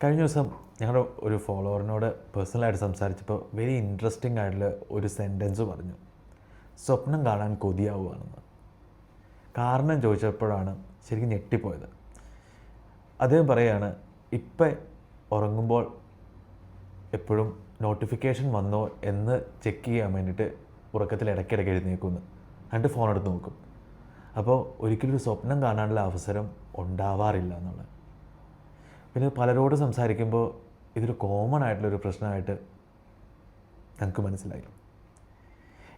കഴിഞ്ഞ ദിവസം ഞങ്ങളുടെ ഒരു ഫോളോവറിനോട് പേഴ്സണലായിട്ട് സംസാരിച്ചപ്പോൾ വെരി ഇൻട്രസ്റ്റിംഗ് ആയിട്ടുള്ള ഒരു സെന്റൻസ് പറഞ്ഞു. സ്വപ്നം കാണാൻ കൊതിയാവുകയാണെന്ന്. കാരണം ചോദിച്ചപ്പോഴാണ് ശരിക്കും ഞെട്ടിപ്പോയത്. അദ്ദേഹം പറയുകയാണ് ഇപ്പം ഉറങ്ങുമ്പോൾ എപ്പോഴും നോട്ടിഫിക്കേഷൻ വന്നോ എന്ന് ചെക്ക് ചെയ്യാൻ വേണ്ടിയിട്ട് ഉറക്കത്തിൽ ഇടയ്ക്കിടയ്ക്ക് എഴുന്നേക്കുന്നു എന്നിട്ട് ഫോൺ എടുത്ത് നോക്കും. അപ്പോൾ ഒരിക്കലും ഒരു സ്വപ്നം കാണാനുള്ള അവസരം ഉണ്ടാവാറില്ല എന്നുള്ളത് പിന്നെ പലരോട് സംസാരിക്കുമ്പോൾ ഇതൊരു കോമൺ ആയിട്ടുള്ളൊരു പ്രശ്നമായിട്ട് ഞങ്ങൾക്ക് മനസ്സിലായി.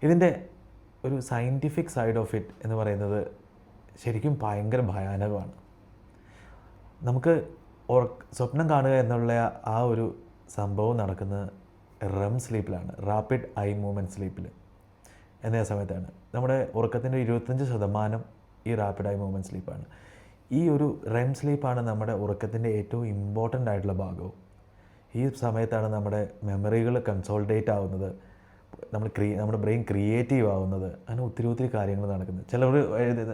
ഇതിന്റെ ഒരു സയന്റിഫിക് സൈഡ് ഓഫ് ഇറ്റ് എന്ന് പറയുന്നത് ശരിക്കും ഭയങ്കര ഭയാനകമാണ്. നമുക്ക് സ്വപ്നം കാണുക എന്നുള്ള ആ ഒരു സംഭവം നടക്കുന്നത് റം സ്ലീപ്പിലാണ് റാപ്പിഡ് ഐ മൂവ്മെന്റ് സ്ലീപ്പിൽ എന്ന സമയത്താണ്. നമ്മുടെ ഉറക്കത്തിന്റെ ഇരുപത്തഞ്ച് ശതമാനം ഈ റാപ്പിഡ് ഐ മൂവ്മെന്റ് സ്ലീപ്പാണ് ഈ ഒരു റെം സ്ലീപ്പാണ് നമ്മുടെ ഉറക്കത്തിന്റെ ഏറ്റവും ഇമ്പോർട്ടന്റ് ആയിട്ടുള്ള ഭാഗവും. ഈ സമയത്താണ് നമ്മുടെ മെമ്മറികൾ കൺസോൾഡേറ്റ് ആവുന്നത്. നമ്മൾ ക്രിയ നമ്മുടെ ബ്രെയിൻ ക്രിയേറ്റീവ് ആവുന്നത്. അങ്ങനെ ഒത്തിരി ഒത്തിരി കാര്യങ്ങൾ നടക്കുന്നത്. ചിലർ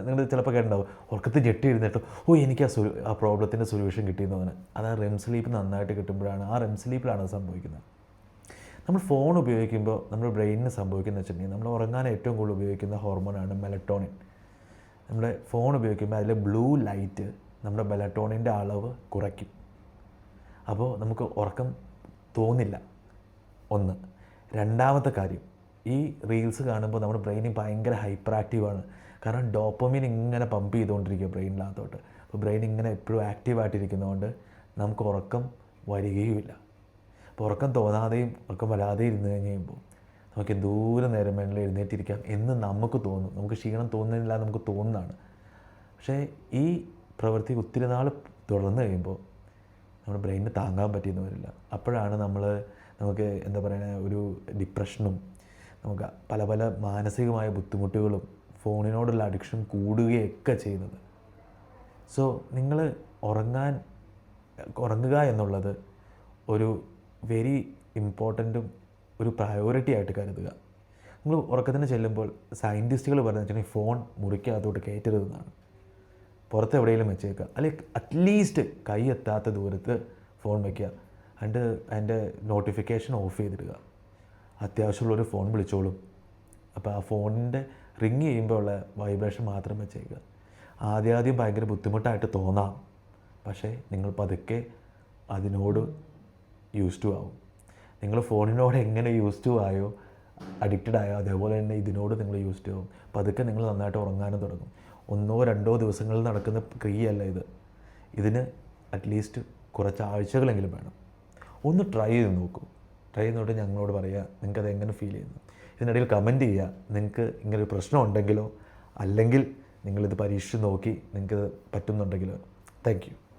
നിങ്ങൾ ചിലപ്പോൾ കേട്ടിട്ടുണ്ടാവും ഉറക്കത്തിൽ ജെട്ടി ഇരുന്നിട്ട് ഓ എനിക്ക് ആ സൊലു ആ പ്രോബ്ലത്തിന്റെ സൊല്യൂഷൻ കിട്ടിയെന്ന് അത് ആ റെം സ്ലീപ്പ് നന്നായിട്ട് കിട്ടുമ്പോഴാണ് ആ റെം സ്ലീപ്പിലാണ് സംഭവിക്കുന്നത്. നമ്മൾ ഫോൺ ഉപയോഗിക്കുമ്പോൾ നമ്മുടെ ബ്രെയിനിന് സംഭവിക്കുന്നത് വെച്ചിട്ടുണ്ടെങ്കിൽ നമ്മൾ ഉറങ്ങാൻ ഏറ്റവും കൂടുതൽ ഉപയോഗിക്കുന്ന ഹോർമോണാണ് മെലറ്റോണിൻ നമ്മുടെ ഫോൺ ഉപയോഗിക്കുമ്പോൾ അതിലെ ബ്ലൂ ലൈറ്റ് നമ്മുടെ ബലട്ടോണിന്റെ അളവ് കുറയ്ക്കും. അപ്പോൾ നമുക്ക് ഉറക്കം തോന്നില്ല. ഒന്ന്. രണ്ടാമത്തെ കാര്യം ഈ റീൽസ് കാണുമ്പോൾ നമ്മുടെ ബ്രെയിനിൽ ഭയങ്കര ഹൈപ്പർ ആക്റ്റീവാണ് കാരണം ഡോപ്പമിൻ ഇങ്ങനെ പമ്പ് ചെയ്തുകൊണ്ടിരിക്കുക ബ്രെയിനിനകത്തോട്ട് അപ്പോൾ ബ്രെയിൻ ഇങ്ങനെ എപ്പോഴും ആക്റ്റീവായിട്ടിരിക്കുന്നതുകൊണ്ട് നമുക്ക് ഉറക്കം വരികയുമില്ല. അപ്പോൾ ഉറക്കം തോന്നാതെയും ഉറക്കം വരാതെയും ഇരുന്ന് കഴിഞ്ഞ് കഴിയുമ്പോൾ നമുക്ക് എന്തോരം നേരം വേണമെങ്കിൽ എഴുന്നേറ്റിരിക്കാം എന്ന് നമുക്ക് തോന്നും. നമുക്ക് ക്ഷീണം തോന്നുന്നില്ല നമുക്ക് തോന്നുന്നതാണ്. പക്ഷേ ഈ പ്രവൃത്തി ഒത്തിരി നാൾ തുടർന്ന് കഴിയുമ്പോൾ നമ്മുടെ ബ്രെയിനിന് താങ്ങാൻ പറ്റിയെന്ന് വരില്ല. അപ്പോഴാണ് നമ്മൾ നമുക്ക് എന്താ പറയുക ഒരു ഡിപ്രഷനും നമുക്ക് പല പല മാനസികമായ ബുദ്ധിമുട്ടുകളും ഫോണിനോടുള്ള അഡിക്ഷൻ കൂടുകയൊക്കെ ചെയ്യുന്നത്. സോ നിങ്ങൾ ഉറങ്ങാൻ ഉറങ്ങുക എന്നുള്ളത് ഒരു വെരി ഇമ്പോർട്ടന്റും ഒരു പ്രയോറിറ്റി ആയിട്ട് കരുതുക. നമ്മൾ ഉറക്കത്തിന് ചെല്ലുമ്പോൾ സയന്റിസ്റ്റുകൾ പറഞ്ഞു വെച്ചിട്ടുണ്ടെങ്കിൽ ഫോൺ മുറിക്കകത്തോട്ട് കയറ്റരുതെന്നാണ്. പുറത്ത് എവിടെയെങ്കിലും വെച്ചേക്കുക. അല്ലെങ്കിൽ അറ്റ്ലീസ്റ്റ് കൈ എത്താത്ത ദൂരത്ത് ഫോൺ വയ്ക്കുക അണ്ട് അതിന്റെ നോട്ടിഫിക്കേഷൻ ഓഫ് ചെയ്തിടുക. അത്യാവശ്യമുള്ളൊരു ഫോൺ വിളിച്ചോളും. അപ്പോൾ ആ ഫോണിന്റെ റിങ് ചെയ്യുമ്പോൾ ഉള്ള വൈബ്രേഷൻ മാത്രം വെച്ചേക്കുക. ആദ്യാദ്യം ആദ്യം ഭയങ്കര ബുദ്ധിമുട്ടായിട്ട് തോന്നാം. പക്ഷേ നിങ്ങൾ പതുക്കെ അതിനോട് യൂസ് ടു ആവും. നിങ്ങൾ ഫോണിനോട് എങ്ങനെ യൂസ് ടു ആയോ അഡിക്റ്റഡ് ആയോ അതേപോലെ തന്നെ ഇതിനോട് നിങ്ങൾ യൂസ് ടു ആവും. പതുക്കെ നിങ്ങൾ നന്നായിട്ട് ഉറങ്ങാനും തുടങ്ങും. ഒന്നോ രണ്ടോ ദിവസങ്ങളിൽ നടക്കുന്ന ക്രിയയല്ല ഇത്. ഇതിന് അറ്റ്ലീസ്റ്റ് കുറച്ച് ആഴ്ചകളെങ്കിലും വേണം. ഒന്ന് ട്രൈ ചെയ്ത് നോക്കൂ. ട്രൈ ചെയ്തിട്ട് ഞങ്ങളോട് പറയുക നിങ്ങൾക്ക് അത് എങ്ങനെ ഫീൽ ചെയ്യുന്നു? ഇതിനിടയിൽ കമന്റ് ചെയ്യുക നിങ്ങൾക്ക് ഇങ്ങനൊരു പ്രശ്നം ഉണ്ടെങ്കിലോ അല്ലെങ്കിൽ നിങ്ങളിത് പരീക്ഷിച്ച് നോക്കി നിങ്ങൾക്ക് പറ്റുന്നുണ്ടെങ്കിലോ? Thank you